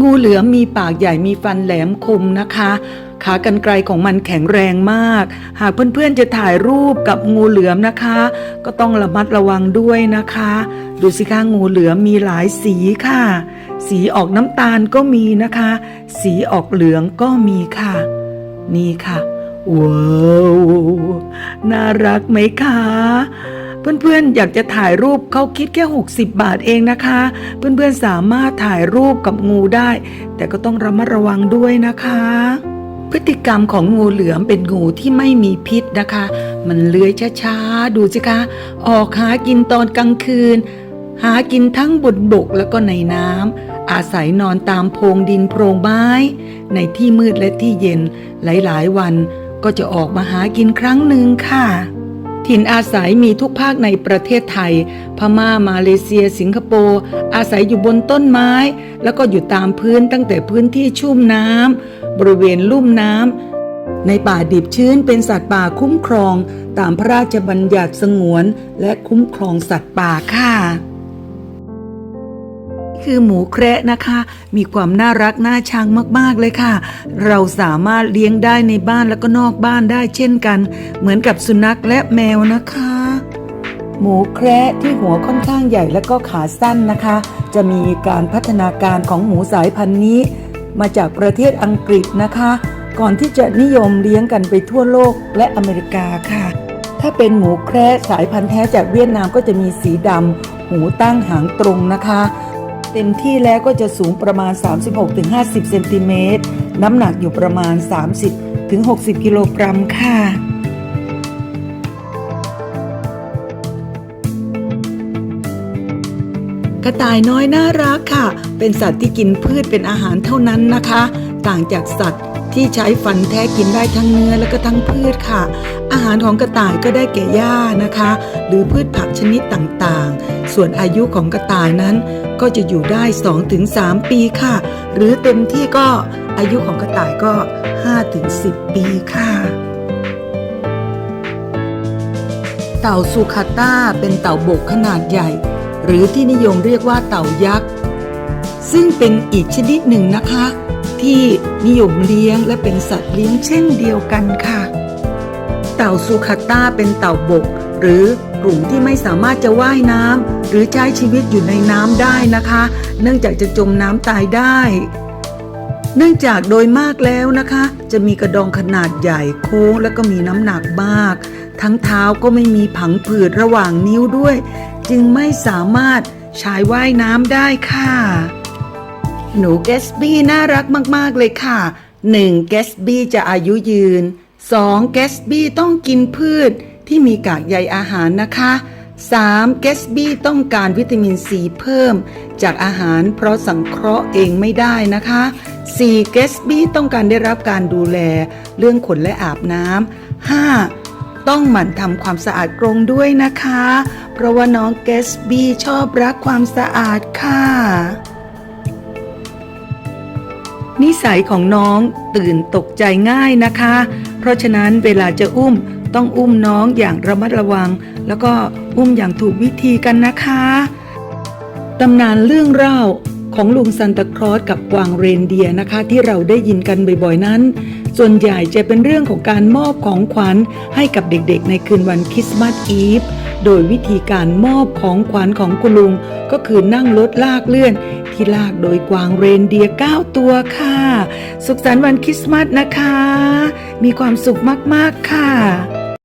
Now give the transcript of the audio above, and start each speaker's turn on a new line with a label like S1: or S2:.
S1: งูเหลือมมีปากใหญ่มีฟันแหลมคมนะคะ ขากรรไกรของมันแข็งแรงมาก หากเพื่อนๆจะถ่ายรูปกับงูเหลือมนะคะ ก็ต้องระมัดระวังด้วยนะคะ ดูสิคะงูเหลือมมีหลายสีค่ะ สีออกน้ำตาลก็มีนะคะ สีออกเหลืองก็มีค่ะ นี่ค่ะว้าวน่ารักไหมคะ เพื่อนๆ อยากจะถ่ายรูปเขาคิดแค่ 60 บาทเองนะคะ เพื่อนๆ สามารถถ่ายรูปกับงูได้ แต่ก็ต้องระมัดระวังด้วยนะคะ พฤติกรรมของงูเหลือมเป็นงูที่ไม่มีพิษนะคะ มันเลื้อยช้าๆ ดูสิคะ ออกหากินตอนกลางคืน หากินทั้งบนบกแล้วก็ในน้ำอาศัยนอนตามโพรงดินโพรงไม้ ในที่มืดและที่เย็นหลายๆ วันก็จะออกมาหากินครั้งหนึ่งค่ะ ถิ่นอาศัยมีทุกภาคในประเทศไทย พม่ามาเลเซีย สิงคโปร์ อาศัยอยู่บนต้นไม้ แล้วก็อยู่ตามพื้นตั้งแต่พื้นที่ชุ่มน้ำบริเวณลุ่มน้ำในป่าดิบชื้นเป็นสัตว์ป่าคุ้มครอง ตามพระราชบัญญัติสงวน และคุ้มครองสัตว์ป่าค่ะ คือหมูแคระนะคะ มีความน่ารักน่าชังมากๆเลยค่ะ เราสามารถเลี้ยงได้ในบ้านแล้วก็นอกบ้านได้เช่นกัน เหมือนกับสุนัขและแมวนะคะ หมูแคระที่หัวค่อนข้างใหญ่และก็ขาสั้นนะคะ จะมีการพัฒนาการของหมูสายพันธุ์นี้ มาจากประเทศอังกฤษนะคะ ก่อนที่จะนิยมเลี้ยงกันไปทั่วโลกและอเมริกาค่ะ ถ้าเป็นหมูแคระสายพันธุ์แท้จากเวียดนามก็จะมีสีดำหูตั้งหางตรงนะคะ เต็มที่แล้วก็จะสูงประมาณ 36-50 เซนติเมตร น้ำหนักอยู่ประมาณ 30-60 กิโลกรัมค่ะกระต่ายน้อยน่ารักค่ะ เป็นสัตว์ที่กินพืชเป็นอาหารเท่านั้นนะคะ ต่างจากสัตว์ที่ใช้ฟันแท้กินได้ทั้งเนื้อและก็ทั้งพืชค่ะ อาหารของกระต่ายก็ได้แก่หญ้านะคะ หรือพืชผักชนิดต่างๆ ส่วนอายุของกระต่ายนั้นก็จะอยู่ได้ 2-3 ปีค่ะ หรือเต็มที่ก็อายุของกระต่ายก็ 5-10 ปีค่ะ เต่าซูคาต้าเป็นเต่าบกขนาดใหญ่ หรือที่นิยมเรียกว่าเต่ายักษ์ ซึ่งเป็นอีกชนิดหนึ่งนะคะ ที่นิยมเลี้ยงและเป็นสัตว์เลี้ยงเช่นเดียวกันค่ะ เต่าซูคาต้าเป็นเต่าบก หรือกลุ่มที่ไม่สามารถจะว่ายน้ำหรือใช้ชีวิตอยู่ในน้ำได้นะคะ เนื่องจากจะจมน้ำตายได้ เนื่องจากโดยมากแล้วนะคะ จะมีกระดองขนาดใหญ่โค้งและก็มีน้ำหนักมาก ทั้งเท้าก็ไม่มีผังผืดระหว่างนิ้วด้วย จึงไม่สามารถใช้ว่ายน้ำได้ค่ะ หนูแกสบี้น่ารักมาก ๆ เลยค่ะ 1. แกสบี้จะอายุยืน 2. แกสบี้ต้องกินพืช ที่มีกากใยอาหารนะคะ 3. แกสบี้ต้องการวิตามินซีเพิ่ม จากอาหารเพราะสังเคราะห์เองไม่ได้นะคะ 4. แกสบี้ต้องการได้รับการดูแลเรื่องขนและอาบน้ำ 5. ต้องหมั่นทำความสะอาดกรงด้วยนะคะ เพราะว่าน้องแกสบี้ชอบรักความสะอาดค่ะ นิสัยของน้องตื่นตกใจง่ายนะคะ เพราะฉะนั้นเวลาจะอุ้ม ต้องอุ้มน้องอย่างระมัดระวัง แล้วก็อุ้มอย่างถูกวิธีกันนะคะตำนานเรื่องเล่าของลุงซันตาคลอสกับกวางเรนเดียนะคะ ที่เราได้ยินกันบ่อยๆนั้น ส่วนใหญ่จะเป็นเรื่องของการมอบของขวัญให้กับเด็กๆ ในคืนวันคริสต์มาสอีฟโดยวิธีการมอบของขวัญของคุณลุง ก็คือนั่งรถลากเลื่อน ที่ลากโดยกวางเรนเดียร์9ตัวค่ะ สุขสันต์วันคริสต์มาสนะคะ มีความสุขมากๆค่ะ